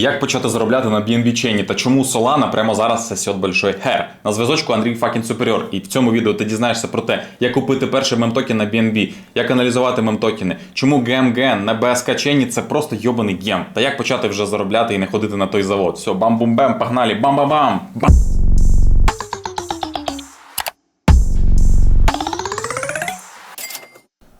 Як почати заробляти на BNB чейні та чому Solana прямо зараз сосет большой хер? На зв'язочку Андрій Факін Суперіор. І в цьому відео ти дізнаєшся про те, як купити перший мемтокен на BNB, як аналізувати мемтокени, чому гем-ген на BSK чейні це просто йобаний гем, та як почати вже заробляти і не ходити на той завод. Все, бам-бум-бем, погнали, бам-бам-бам! Бам!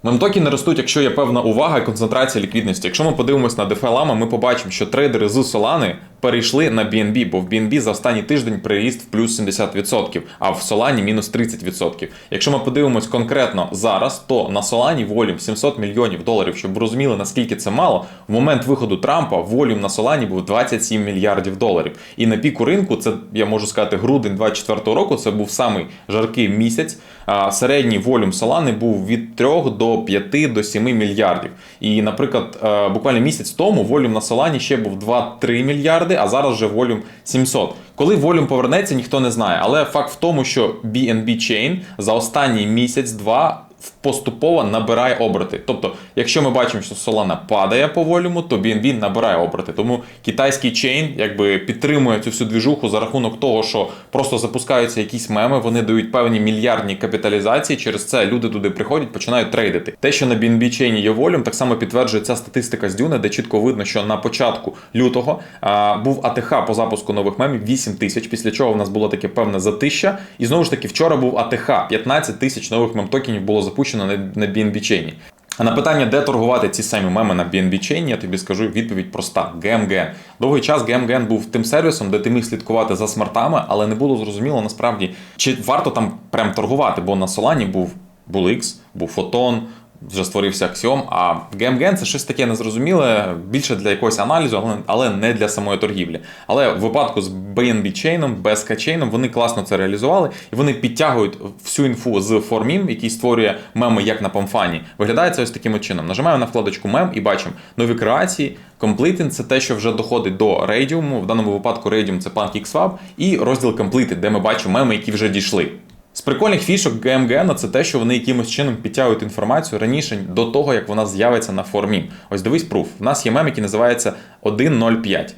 Мемтокени ростуть, якщо є певна увага і концентрація ліквідності. Якщо ми подивимось на DeFi Lama, ми побачимо, що трейдери з Solana перейшли на BNB, бо в BNB за останній тиждень приріст в плюс 70%, а в Solana мінус 30%. Якщо ми подивимось конкретно зараз, то на Solana волюм 700 мільйонів доларів, щоб розуміли, наскільки це мало, в момент виходу Трампа волюм на Solana був 27 мільярдів доларів. І на піку ринку, це я можу сказати, грудень 24 року, це був самий жаркий місяць. А середній волюм Solana був від 3 до 5 до 7 мільярдів. І, наприклад, е, буквально місяць тому волюм на Solana ще був 2-3 мільярди, а зараз вже волюм 700. Коли волюм повернеться, ніхто не знає. Але факт в тому, що BNB Chain за останній місяць-два поступово набирає оберти. Тобто, якщо ми бачимо, що Solana падає по волюму, то BNB набирає оберти. Тому китайський чейн якби підтримує цю всю двіжуху за рахунок того, що просто запускаються якісь меми, вони дають певні мільярдні капіталізації. Через це люди туди приходять, починають трейдити. Те, що на BNB чейні є волюм, так само підтверджує ця статистика з Дюни, де чітко видно, що на початку лютого а, був АТХ по запуску нових мемів 8 тисяч. Після чого в нас було таке певне затища. І знову ж таки, вчора був АТХ 15 тисяч нових мемтокенів було запущено на, BNB чейні. А на питання, де торгувати ці самі меми на BNB чейні, я тобі скажу відповідь проста: GMGN. Довгий час GMGN був тим сервісом, де ти міг слідкувати за смартами, але не було зрозуміло насправді, чи варто там прям торгувати, бо на Solana був BullX, був Фотон, вже створився Axiom, а GMGN це щось таке незрозуміле, більше для якогось аналізу, але- але не для самої торгівлі. Але в випадку з BNB чейном, BSK чейном, вони класно це реалізували, і вони підтягують всю інфу з формім, який створює меми як на Памфані. Виглядає це ось таким чином. Нажимаємо на вкладочку мем і бачимо нові креації. Completing – це те, що вже доходить до Radium, в даному випадку Radium – це PancakeSwap, і розділ Completed, де ми бачимо меми, які вже дійшли. З прикольних фішок GMGN це те, що вони якимось чином підтягують інформацію раніше до того, як вона з'явиться на формім. Ось дивись пруф. У нас є мем, який називається 1.05.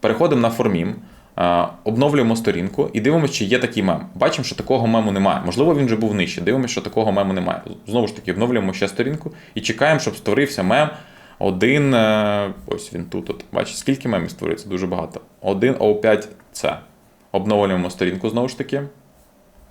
Переходимо на формім, обновлюємо сторінку і дивимося, чи є такий мем. Бачимо, що такого мему немає. Можливо, він вже був нижче. Дивимося, що такого мему немає. Знову ж таки, обновлюємо ще сторінку і чекаємо, щоб створився мем. Один. е, Ось він тут. От. Бачиш, скільки мемів створюється? Дуже багато. 1 O5 c Обновлюємо сторінку знову ж таки.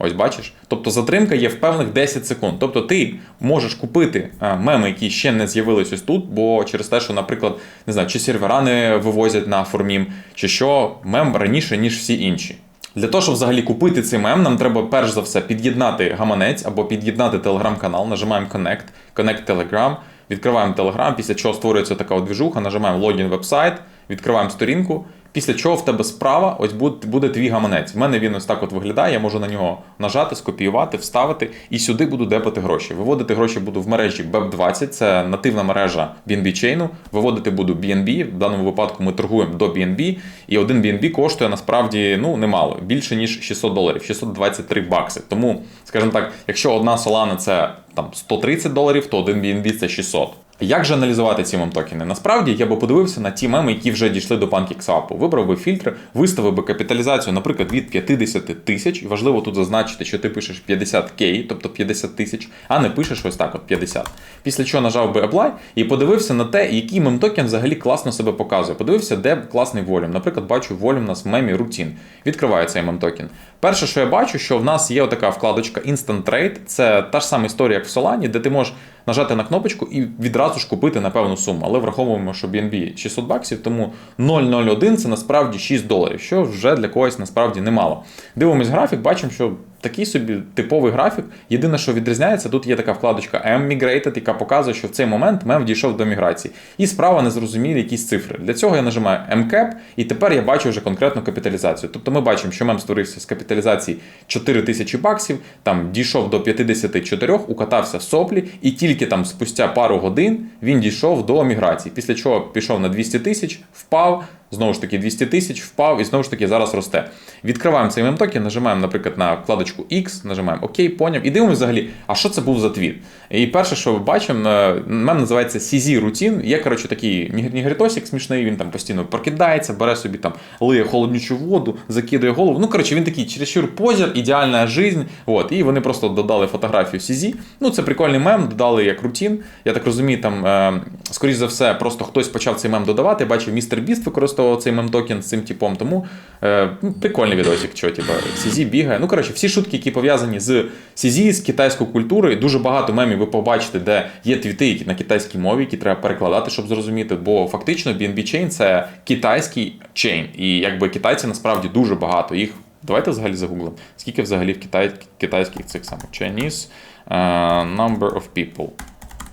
Ось бачиш. Тобто затримка є в певних 10 секунд. Тобто ти можеш купити е, меми, які ще не з'явились ось тут, бо через те, що, наприклад, не знаю, чи сервера не вивозять на формім, чи що мем раніше, ніж всі інші. Для того, щоб взагалі купити цей мем, нам треба перш за все під'єднати гаманець або під'єднати телеграм-канал, нажимаємо Connect, Connect Telegram, відкриваємо Telegram, після чого створюється така двіжуха, нажимаємо логін вебсайт, відкриваємо сторінку. Після чого в тебе справа ось буде, буде твій гаманець. В мене він ось так от виглядає. Я можу на нього нажати, скопіювати, вставити, і сюди буду депати гроші. Виводити гроші буду в мережі BEP20, це нативна мережа BNB Chain. Виводити буду BNB. В даному випадку ми торгуємо до BNB, і один BNB коштує насправді ну немало, більше ніж 600 доларів, 623 бакси. Тому, скажімо так, якщо одна Solana це там 130 доларів, то один BNB це 600. Як же аналізувати ці мемтокени? Насправді я би подивився на ті меми, які вже дійшли до PancakeSwap. Вибрав би фільтри, виставив би капіталізацію, наприклад, від 50 тисяч. Важливо тут зазначити, що ти пишеш 50к, тобто 50 тисяч, а не пишеш ось так, от 50. Після чого нажав би Apply і подивився на те, який мемтокен взагалі класно себе показує. Подивився, де класний волюм. Наприклад, бачу волюм у нас в мемі Routine. Відкриваю цей мемтокен. Перше, що я бачу, що в нас є така вкладочка Instant Trade. Це та ж сама історія, як в Solana, де ти можеш нажати на кнопочку і відразу ж купити на певну суму. Але враховуємо, що BNB 600 баксів, тому 0,01 це насправді 6 доларів, що вже для когось насправді немало. Дивимось графік, бачимо, що такий собі типовий графік. Єдине, що відрізняється, тут є така вкладочка M-Migrated, яка показує, що в цей момент мем дійшов до міграції. І справа незрозумілі якісь цифри. Для цього я нажимаю MCAP, і тепер я бачу вже конкретну капіталізацію. Тобто ми бачимо, що мем створився з капіталізації 4 тисячі баксів, там дійшов до 54, укатався в соплі, і тільки там спустя пару годин він дійшов до міграції. Після чого пішов на 200 тисяч, впав. Знову ж таки, 200 тисяч впав і знову ж таки зараз росте. Відкриваємо цей мемтокен, нажимаємо, наприклад, на вкладочку X, нажимаємо ОК, поняв, і дивимося взагалі, а що це був за твіт. І перше, що бачимо, мем називається CZ Routine. Є, коротше, такий нігритосик смішний, він там постійно прокидається, бере собі там, лиє холоднючу воду, закидує голову. Ну, коротше, він такий чересчур позір, ідеальна жизнь. От, і вони просто додали фотографію CZ. Ну, це прикольний мем, додали як рутін. Я так розумію, там, е, скоріш за все, просто хтось почав цей мем додавати. Я бачив, містер Біст використовував цей мем-токен з цим типом. Тому е, прикольний відосик, що типу, CZ бігає. Ну, коротше, всі шутки, які пов'язані з CZ, з китайською культурою. Дуже багато мемів ви побачите, де є твіти які на китайській мові, які треба перекладати, щоб зрозуміти. Бо фактично BNB Chain це китайський чейн. І якби китайці насправді дуже багато. Їх давайте взагалі загуглимо. Скільки взагалі в китай, китайських цих самих Chinese uh, number of people.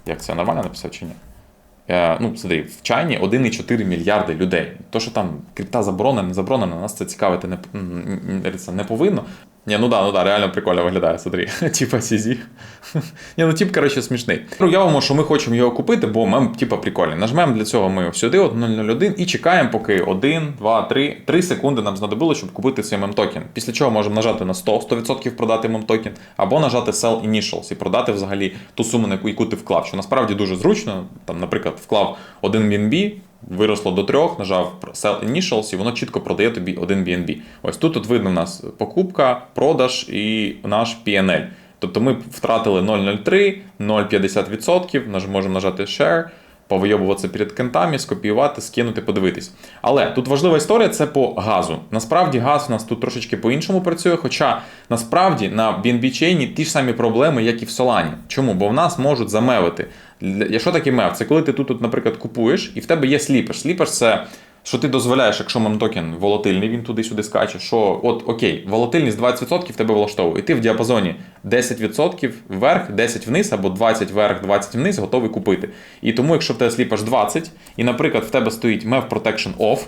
Як це нормально написав чи ні? Е, ну, смотри, в Чайні 1,4 мільярди людей. То, що там крипта заборонена, не заборонена, нас це цікавити не, не повинно. Ні, ну да, ну да, реально прикольно виглядає, смотри. Типа Сізі. Ні, ну тип, коротше, смішний. Уявимо, що ми хочемо його купити, бо мем, типа, прикольний. Нажмемо для цього ми сюди, 001, і чекаємо, поки 1, 2, 3, 3 секунди нам знадобило, щоб купити цей мем-токен. Після чого можемо нажати на 100, 100% продати мем-токен, або нажати Sell Initials і продати взагалі ту суму, на яку ти вклав. Що насправді дуже зручно. Там, наприклад, вклав 1 BNB, виросло до 3, нажав Sell Initials, і воно чітко продає тобі 1 BNB. Ось тут от видно у нас покупка, продаж і наш PNL. Тобто ми втратили 0,03, 0,50%, наж- можемо нажати Share, повийобуватися перед кентами, скопіювати, скинути, подивитись. Але тут важлива історія це по газу. Насправді газ у нас тут трошечки по-іншому працює, хоча насправді на BNB Chain ті ж самі проблеми, як і в Solana. Чому? Бо в нас можуть замевити. Що таке мев? Це коли ти тут, от, наприклад, купуєш, і в тебе є сліпеш. Сліпеш це. Що ти дозволяєш, якщо мемтокен волатильний, він туди-сюди скаче, що от окей, волатильність 20% тебе влаштовує. І ти в діапазоні 10% вверх, 10 вниз, або 20 вверх, 20 вниз, готовий купити. І тому, якщо в тебе сліпаш 20, і, наприклад, в тебе стоїть MEV Protection Off,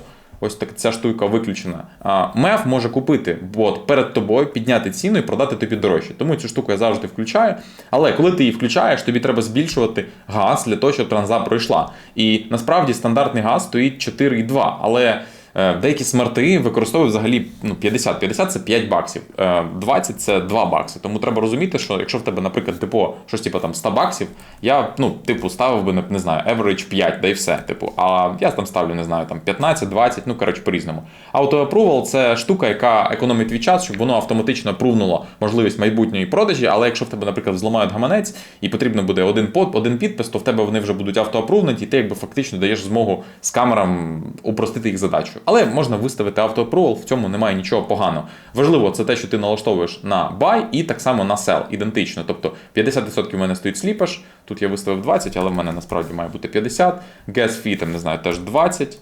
ось так ця штука виключена. А меф може купити бот перед тобою, підняти ціну і продати тобі дорожче. Тому цю штуку я завжди включаю. Але коли ти її включаєш, тобі треба збільшувати газ для того, щоб транза пройшла. І насправді стандартний газ стоїть 4,2, але. Е, Деякі смарти використовують взагалі ну, 50. 50 це 5 баксів, е, 20 це 2 бакси. Тому треба розуміти, що якщо в тебе, наприклад, депо щось типу там 100 баксів, я ну, типу, ставив би, не, знаю, average 5, да і все. Типу, а я там ставлю, не знаю, там 15, 20, ну коротше, по-різному. Auto-approval – це штука, яка економить твій час, щоб воно автоматично прувнуло можливість майбутньої продажі. Але якщо в тебе, наприклад, зламають гаманець і потрібно буде один под, один підпис, то в тебе вони вже будуть автоапрувнуті, і ти якби фактично даєш змогу з камерам упростити їх задачу. Але можна виставити автоапрувал, в цьому немає нічого поганого. Важливо це те, що ти налаштовуєш на buy і так само на sell, ідентично. Тобто 50% в мене стоїть сліпаш, тут я виставив 20, але в мене насправді має бути 50. Gas fee, там не знаю, теж 20.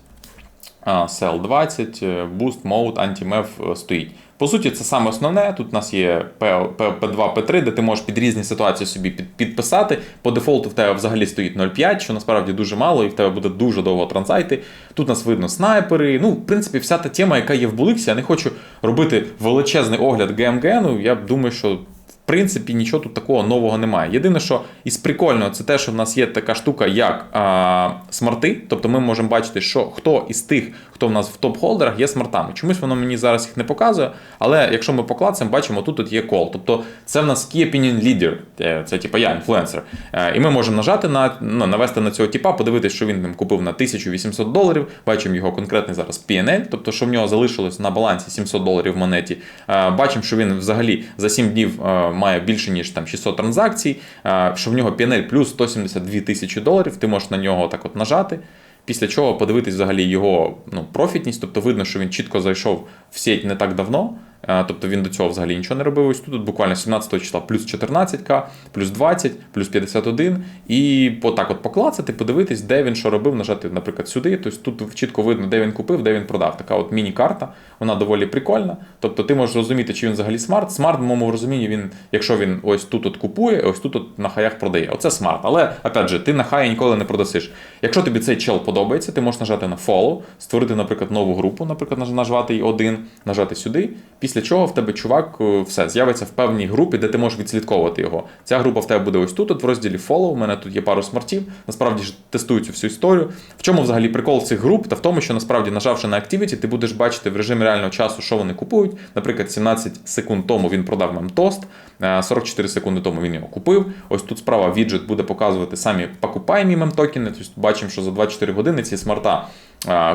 А, Sell 20, е, Boost Mode, Anti-MEV стоїть. По суті, це саме основне. Тут у нас є P- P- P2, P3, де ти можеш під різні ситуації собі підписати. По дефолту в тебе взагалі стоїть 0,5, що насправді дуже мало, і в тебе буде дуже довго транзайти. Тут у нас видно снайпери. Ну, в принципі, вся та тема, яка є в Буликсі, я не хочу робити величезний огляд GMG. Ну, я думаю, що. Принципі, нічого тут такого нового немає. Єдине, що із прикольного, це те, що в нас є така штука, як а, смарти. Тобто ми можемо бачити, що хто із тих, хто в нас в топ-холдерах, є смартами. Чомусь воно мені зараз їх не показує. Але якщо ми поклацаємо, бачимо, тут тут є кол. Тобто це в нас Key Opinion Leader, Е, це типу я, інфлюенсер. Е, І ми можемо нажати на ну, навести на цього типа, подивитися, що він там купив на 1800 доларів. Бачимо його конкретний зараз PNL, тобто, що в нього залишилось на балансі 700 доларів в монеті. Е, Бачимо, що він взагалі за 7 днів має більше ніж там 600 транзакцій, е, що в нього PNL плюс 172 тисячі доларів. Ти можеш на нього так от нажати. Після чого подивитись взагалі його ну, профітність, тобто видно, що він чітко зайшов в сеть не так давно. Е, Тобто він до цього взагалі нічого не робив. Ось тут буквально 17 числа плюс 14к, плюс 20, плюс 51. І отак от поклацати, подивитись, де він що робив, нажати, наприклад, сюди. Тобто тут чітко видно, де він купив, де він продав. Така от міні-карта, вона доволі прикольна. Тобто ти можеш розуміти, чи він взагалі смарт. Смарт, в моєму розумінні, він, якщо він ось тут от купує, ось тут от на хаях продає. Оце смарт. Але опять же, ти на хаї ніколи не продасиш. Якщо тобі цей чел подобається, ти можеш нажати на follow, створити, наприклад, нову групу, наприклад, наж- нажати один, нажати сюди. Після Після чого в тебе чувак е, все з'явиться в певній групі, де ти можеш відслідковувати його. Ця група в тебе буде ось тут, от в розділі Follow. У мене тут є пару смартів. Насправді ж тестую цю всю історію. В чому взагалі прикол цих груп? Та в тому, що насправді, нажавши на Activity, ти будеш бачити в режимі реального часу, що вони купують. Наприклад, 17 секунд тому він продав нам тост, е, 44 секунди тому він його купив. Ось тут справа віджит буде показувати самі покупаємі мем-токени. Тобто бачимо, що за 24 години ці смарта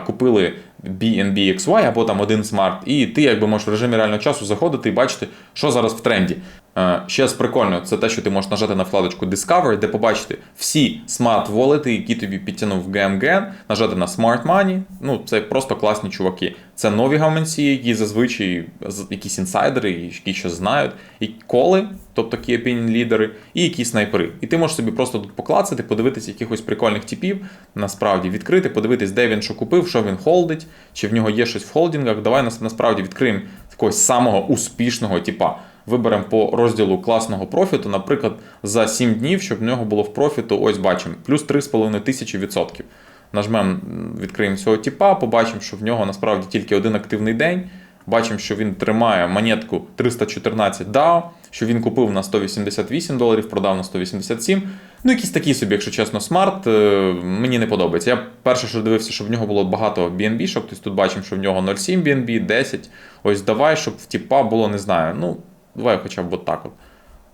купили BNB XY або там один смарт, і ти якби можеш в режимі реального часу заходити і бачити, що зараз в тренді. Е, Ще з прикольно, це те, що ти можеш нажати на вкладочку Discover, де побачити всі смарт-волети, які тобі підтягнув GMGN, нажати на Smart Money. Ну, це просто класні чуваки. Це нові гаманці, які зазвичай якісь інсайдери, які щось знають, і коли, тобто key opinion лідери, і якісь снайпери. І ти можеш собі просто тут поклацати, подивитися якихось прикольних типів, насправді відкрити, подивитись, де він що купив, що він холдить, чи в нього є щось в холдингах. Давай нас- насправді відкриємо якогось самого успішного типа. Виберемо по розділу класного профіту, наприклад, за 7 днів, щоб в нього було в профіту, ось бачимо, плюс 3,5 тисячі відсотків. Нажмемо, відкриємо цього типа, побачимо, що в нього насправді тільки один активний день. Бачимо, що він тримає монетку 314 DAO, що він купив на 188 доларів, продав на 187. Ну, якийсь такий собі, якщо чесно, смарт. е, Мені не подобається. Я перше, що дивився, щоб в нього було багато BNB, щоб тобто тут бачимо, що в нього 0,7 BNB, 10. Ось давай, щоб в типа було, не знаю. Ну, давай хоча б от так от.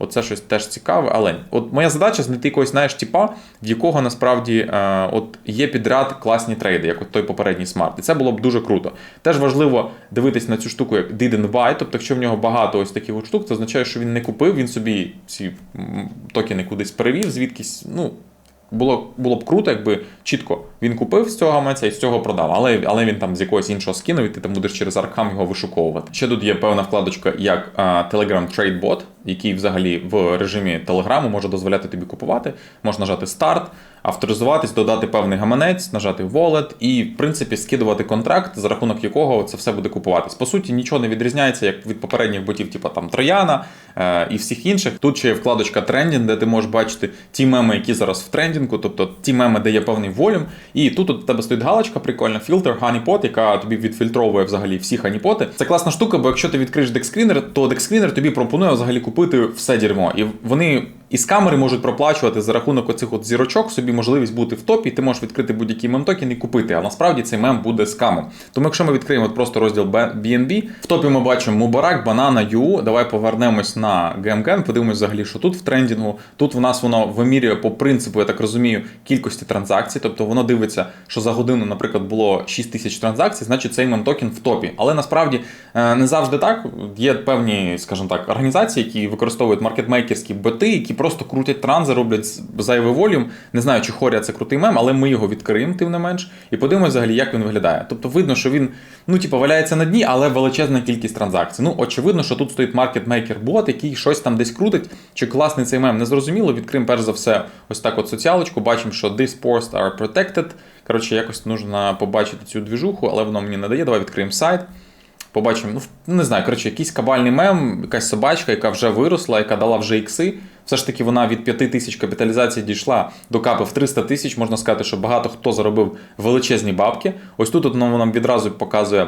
Оце щось теж цікаве, але от моя задача знайти якогось, знаєш, типа, в якого насправді е, от є підряд класні трейди, як от той попередній смарт. І це було б дуже круто. Теж важливо дивитись на цю штуку як didn't buy, тобто, якщо в нього багато ось таких от штук, це означає, що він не купив, він собі ці токени кудись перевів, звідкись. Ну, було, було б круто, якби чітко він купив з цього гаманця і з цього продав, але, але він там з якогось іншого скинув, і ти там будеш через Аркам його вишуковувати. Ще тут є певна вкладочка, як а, Telegram Trade Bot, який взагалі в режимі Телеграму може дозволяти тобі купувати. Можна нажати старт, авторизуватись, додати певний гаманець, нажати Wallet і, в принципі, скидувати контракт, за рахунок якого це все буде купуватись. По суті, нічого не відрізняється, як від попередніх ботів, типу там Трояна е, і всіх інших. Тут ще є вкладочка трендінг, де ти можеш бачити ті меми, які зараз в трендінгу, тобто ті меми, де є певний волюм. І тут у тебе стоїть галочка, прикольна, фільтр, Honeypot, яка тобі відфільтровує взагалі всі ханіпоти. Це класна штука, бо якщо ти відкриєш декскрінер, то декскрінер тобі пропонує взагалі купити все дерьмо. І вони із камери можуть проплачувати за рахунок оцих от зірочок собі можливість бути в топі, і ти можеш відкрити будь-який мем-токен і купити. А насправді цей мем буде скамом. Тому якщо ми відкриємо от просто розділ BNB, в топі ми бачимо Мубарак, Банана, Ю. Давай повернемось на GMGN, подивимось взагалі, що тут в трендінгу. Тут в нас воно вимірює по принципу, я так розумію, кількості транзакцій. Тобто воно дивиться, що за годину, наприклад, було 6 тисяч транзакцій, значить цей мем-токен в топі. Але насправді е, не завжди так. Є певні, скажімо так, організації, які використовують маркетмейкерські боти, які просто крутять транзи, роблять зайвий волюм. Не знаю, чи хоря це крутий мем, але ми його відкриємо, тим не менш, і подивимося взагалі, як він виглядає. Тобто видно, що він, ну, типу, валяється на дні, але величезна кількість транзакцій. Ну, очевидно, що тут стоїть маркетмейкер-бот, який щось там десь крутить. Чи класний цей мем, незрозуміло. Відкриємо перш за все ось так от соціалочку. Бачимо, що these posts are protected. Коротше, якось нужно побачити цю двіжуху, але воно мені не дає. Давай відкриємо сайт. Побачимо, ну, не знаю, коротше, якийсь кабальний мем, якась собачка, яка вже виросла, яка дала вже ікси. Все ж таки, вона від 5 тисяч капіталізації дійшла до капи в 300 тисяч. Можна сказати, що багато хто заробив величезні бабки. Ось тут воно нам відразу показує.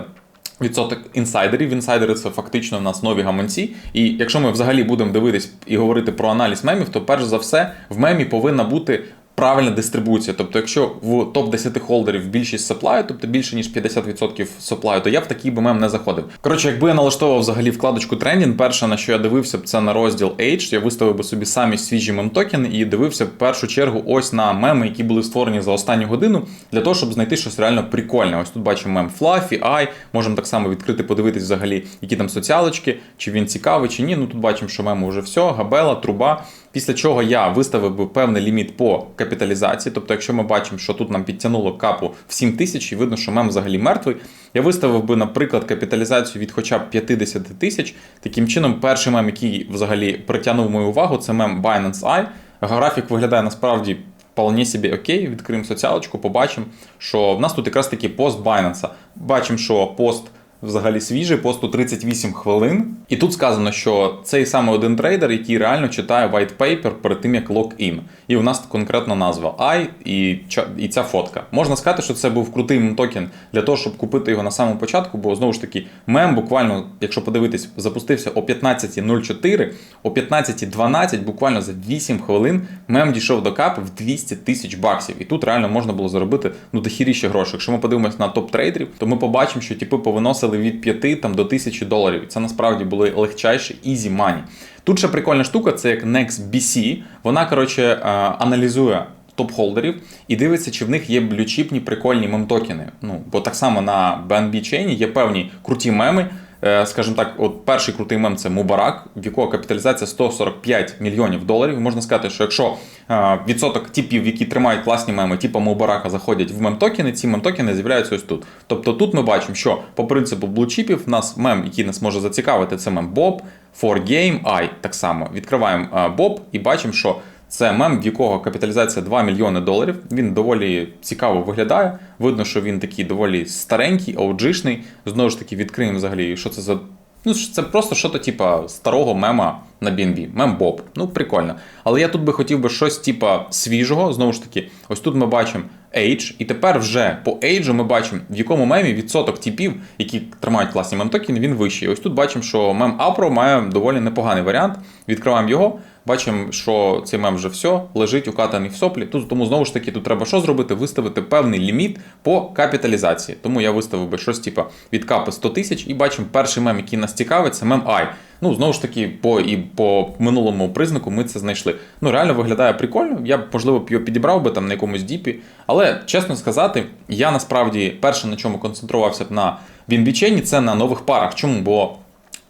Відсоток інсайдерів. Інсайдери це фактично в нас нові гаманці. І якщо ми взагалі будемо дивитись і говорити про аналіз мемів, то перш за все в мемі повинна бути правильна дистрибуція. Тобто, якщо в топ-10 холдерів більшість саплаю, тобто більше ніж 50% саплаю, то я в такий би мем не заходив. Коротше, якби я налаштовував взагалі вкладочку трендінг, перше на що я дивився, б це на розділ Age. Я виставив би собі самі свіжі мем-токени і дивився в першу чергу ось на меми, які були створені за останню годину, для того, щоб знайти щось реально прикольне. Ось тут бачимо мем Fluffy, Ай. Можемо так само відкрити, подивитись взагалі, які там соціалочки, чи він цікавий, чи ні. Ну тут бачимо, що мему вже все, габела, труба. Після чого я виставив би певний ліміт по капіталізації. Тобто, якщо ми бачимо, що тут нам підтягнуло капу в 7 тисяч, і видно, що мем взагалі мертвий. Я виставив би, наприклад, капіталізацію від хоча б 50 тисяч. Таким чином, перший мем, який взагалі притягнув мою увагу, це мем Binance Eye. Графік виглядає насправді. Вполне собі окей, відкриємо соціалочку, побачимо, що в нас тут якраз таки пост Binance. Бачимо, що пост взагалі свіжий, посту 38 хвилин. І тут сказано, що цей саме один трейдер, який реально читає white paper перед тим, як лог-ін. І у нас конкретно назва I і, і ця фотка. Можна сказати, що це був крутий мем-токен для того, щоб купити його на самому початку, бо знову ж таки, мем буквально, якщо подивитись, запустився о 15.04, о 15.12, буквально за 8 хвилин, мем дійшов до капи в 200 тисяч баксів. І тут реально можна було заробити ну дохіріші гроші. Якщо ми подивимося на топ-трейдерів, то ми побачимо, що типи повиносили від 5 там, до 1000 доларів. Це насправді були легчайші easy money. Тут ще прикольна штука, це як NextBC. Вона, коротше, е, аналізує топ-холдерів і дивиться, чи в них є блючіпні прикольні мем-токени. Ну, бо так само на BNB чейні є певні круті меми. Е, скажімо так, от перший крутий мем це Мубарак, в якого капіталізація 145 мільйонів доларів. можна сказати, що якщо е, відсоток типів, які тримають класні меми, типу Мубарака, заходять в мем-токени, ці мем-токени з'являються ось тут. Тобто тут ми бачимо, що по принципу блучіпів в нас мем, який нас може зацікавити, це мем Bob, 4Game, I так само. Відкриваємо Bob і бачимо, що це мем, в якого капіталізація 2 мільйони доларів. Він доволі цікаво виглядає. Видно, що він такий доволі старенький, оуджишний. Знову ж таки, відкриємо взагалі, що це за. Ну, це просто що-то, типа, старого мема на BNB. Мем Боб. Ну, прикольно. Але я тут би хотів би щось, типа, свіжого. Знову ж таки, ось тут ми бачимо Age, і тепер вже по Age ми бачимо, в якому мемі відсоток типів, які тримають класні мем-токени, він вищий. Ось тут бачимо, що мем Апро має доволі непоганий варіант. Відкриваємо його. Бачимо, що цей мем вже все лежить укатаний в соплі. Тут тому знову ж таки тут треба що зробити? Виставити певний ліміт по капіталізації. Тому я виставив би щось типу від капи 100 тисяч і бачимо перший мем, який нас цікавить, це мем I. Ну, знову ж таки, по і по минулому признаку ми це знайшли. Ну, реально виглядає прикольно. Я б, можливо, б його підібрав би там на якомусь діпі. Але чесно сказати, я насправді перше на чому концентрувався б на BNB-чейні, це на нових парах. Чому? Бо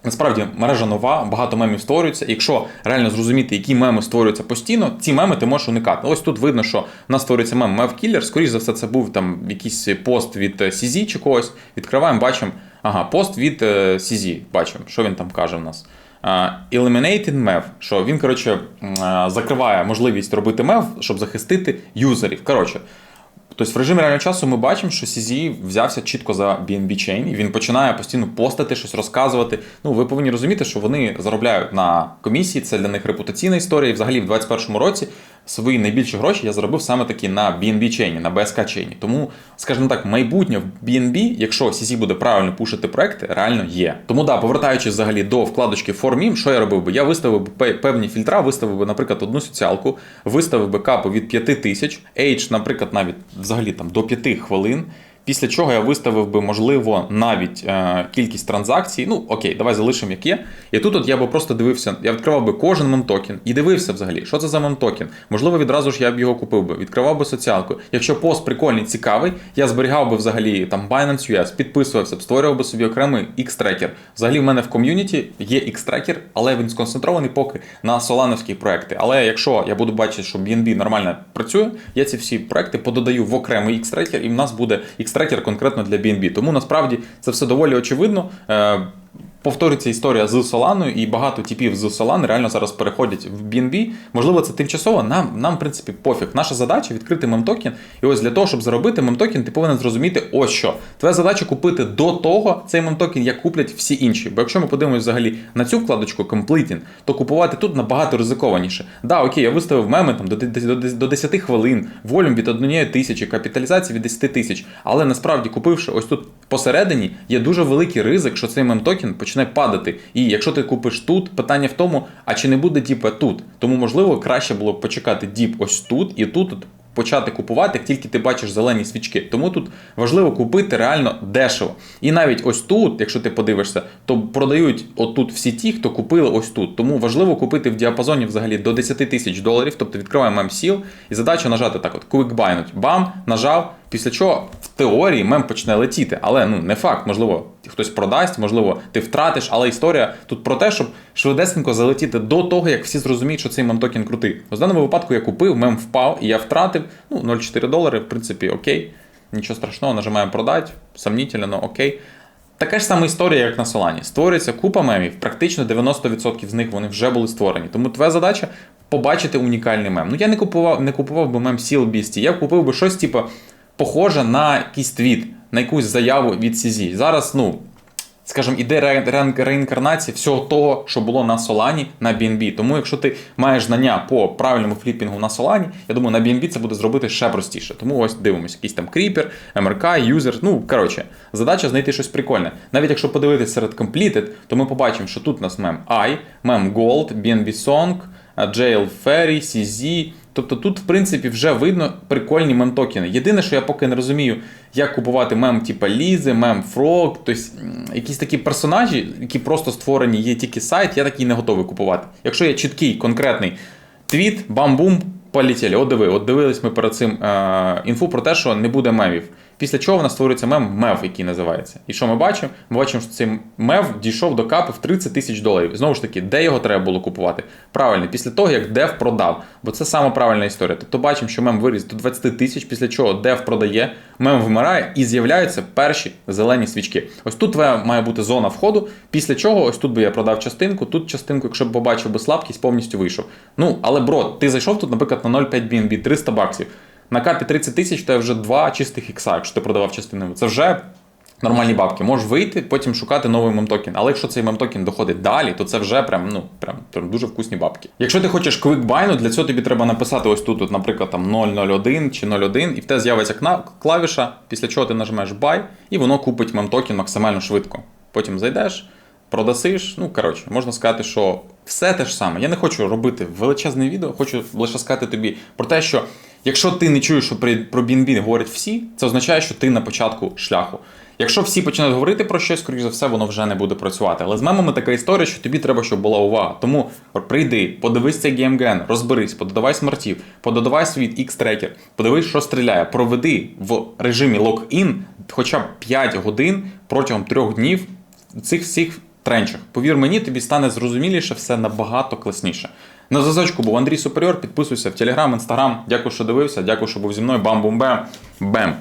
Насправді мережа нова, багато мемів створюється. Якщо реально зрозуміти, які меми створюються постійно, ці меми ти можеш уникати. Ось тут видно, що в нас створюється мем Мевкіллер. Скоріше за все, це був там якийсь пост від CZ чи когось. Відкриваємо, бачимо. Ага, пост від CZ. Бачимо, що він там каже в нас. Eliminating MEV, що він коротше закриває можливість робити мев, щоб захистити юзерів. Коротше, Тобто в режимі реального часу ми бачимо, що CZ взявся чітко за BNB Chain, і він починає постійно постати, щось розказувати. Ну, ви повинні розуміти, що вони заробляють на комісії, це для них репутаційна історія. І взагалі в 2021 році свої найбільші гроші я заробив саме таки на BNB чейні, на BSK чейні. Тому, скажімо так, майбутнє в BNB, якщо CC буде правильно пушити проекти, реально є. Тому да, повертаючись взагалі до вкладочки Formim, що я робив би? Я виставив би певні фільтра, виставив би, наприклад, одну соціалку, виставив би капу від 5 тисяч, Age, наприклад, навіть взагалі там до 5 хвилин. Після чого я виставив би, можливо, навіть е, кількість транзакцій. Ну, окей, давай залишимо, як є. І тут от я би просто дивився, я відкривав би кожен мемтокен і дивився взагалі, що це за мемтокен. Можливо, відразу ж я б його купив би, відкривав би соціалку. Якщо пост прикольний, цікавий, я зберігав би взагалі там Binance US, підписувався б, створював би собі окремий X-трекер. Взагалі, в мене в ком'юніті є X-трекер, але він сконцентрований поки на солановські проекти. Але якщо я буду бачити, що BNB нормально працює, я ці всі проекти пододаю в окремий X-трекер, і в нас буде X трекер конкретно для BNB. Тому насправді це все доволі очевидно. Повторюється історія з Соланою, і багато типів з Solana реально зараз переходять в BNB. Можливо, це тимчасово. Нам, нам в принципі, пофіг. Наша задача відкрити мемтокен. І ось для того, щоб заробити мемтокен, ти повинен зрозуміти, ось що. Твоя задача купити до того цей мемтокен, як куплять всі інші. Бо якщо ми подивимося взагалі на цю вкладочку Completing, то купувати тут набагато ризикованіше. Да, окей, я виставив меми там до, до, до 10 хвилин, волюм від 1 тисячі, капіталізація від 10 тисяч. Але насправді, купивши ось тут посередині, є дуже великий ризик, що цей мемтокен почне почне падати. І якщо ти купиш тут, питання в тому, а чи не буде діпа тут. Тому, можливо, краще було б почекати діп ось тут і тут почати купувати, як тільки ти бачиш зелені свічки. Тому тут важливо купити реально дешево. І навіть ось тут, якщо ти подивишся, то продають отут всі ті, хто купили ось тут. Тому важливо купити в діапазоні взагалі до 10 тисяч доларів, тобто відкриваємо MSIL і задача нажати так: от Quick Buy. Бам, нажав. Після чого в теорії мем почне летіти, але ну не факт, можливо, хтось продасть, можливо, ти втратиш. Але історія тут про те, щоб швидесенько залетіти до того, як всі зрозуміють, що цей мем-токен крутий. У даному випадку я купив, мем впав і я втратив ну 0,4 долари, в принципі, окей. Нічого страшного, нажимаємо продати, сомнітельно, окей. Така ж сама історія, як на Солані. Створюється купа мемів, практично 90% з них вони вже були створені. Тому твоя задача побачити унікальний мем. Ну я не купував не купував би мем Бісті, я купив би щось, типу, похоже на якийсь твіт, на якусь заяву від CZ. Зараз, ну, скажімо, іде ре- ре- реінкарнація всього того, що було на Солані на BNB. Тому якщо ти маєш знання по правильному фліпінгу на Солані, я думаю, на BNB це буде зробити ще простіше. Тому ось дивимося, якийсь там кріпер, МРК, юзер. Ну коротше, задача знайти щось прикольне. Навіть якщо подивитися серед completed, то ми побачимо, що тут у нас мем I, мем Gold, BNB Song, Jail Ferry, CZ. Тобто тут, в принципі, вже видно прикольні мем-токени. Єдине, що я поки не розумію, як купувати мем типа Лізи, мем Фрог, тобто якісь такі персонажі, які просто створені, є тільки сайт, я такий не готовий купувати. Якщо є чіткий, конкретний твіт, бам-бум, полетіли. От диви, от дивились ми перед цим е, інфу про те, що не буде мемів. Після чого в нас створюється мем мев, який називається. І що ми бачимо? Ми бачимо, що цей мев дійшов до капи в 30 тисяч доларів. Знову ж таки, де його треба було купувати? Правильно, після того, як дев продав. Бо це саме правильна історія. Тобто бачимо, що мем виріс до 20 тисяч, після чого дев продає, мем вмирає і з'являються перші зелені свічки. Ось тут має бути зона входу, після чого ось тут би я продав частинку, тут частинку, якщо б побачив би слабкість, повністю вийшов. Ну, але бро, ти зайшов тут, наприклад, на 0,5 BNB, 300 баксів. На капі 30 тисяч це вже два чистих ікса, якщо ти продавав частину. Це вже нормальні бабки. Можеш вийти, потім шукати новий мемтокен. Але якщо цей мемтокен доходить далі, то це вже прям, ну, прям, прям дуже вкусні бабки. Якщо ти хочеш квикбайну, для цього тобі треба написати ось тут, от, наприклад, там 001 чи 01, і в тебе з'явиться клавіша, після чого ти нажмеш buy, і воно купить мемтокен максимально швидко. Потім зайдеш. Продасиш, ну коротше, можна сказати, що все те ж саме. Я не хочу робити величезне відео, хочу лише сказати тобі про те, що якщо ти не чуєш, що про BNB говорять всі, це означає, що ти на початку шляху. Якщо всі починають говорити про щось, скоріш за все, воно вже не буде працювати. Але з мемами така історія, що тобі треба, щоб була увага. Тому прийди, подивись цей геймген, розберись, пододавай смартів, пододавай свій X-трекер, подивись, що стріляє, проведи в режимі лог-ін хоча б 5 годин протягом 3 днів цих всіх тренчах. Повір мені, тобі стане зрозуміліше все набагато класніше. На зв'язочку був Андрій Суперіор. Підписуйся в Телеграм, Інстаграм. Дякую, що дивився. Дякую, що був зі мною. Бам-бум-бем. Бем.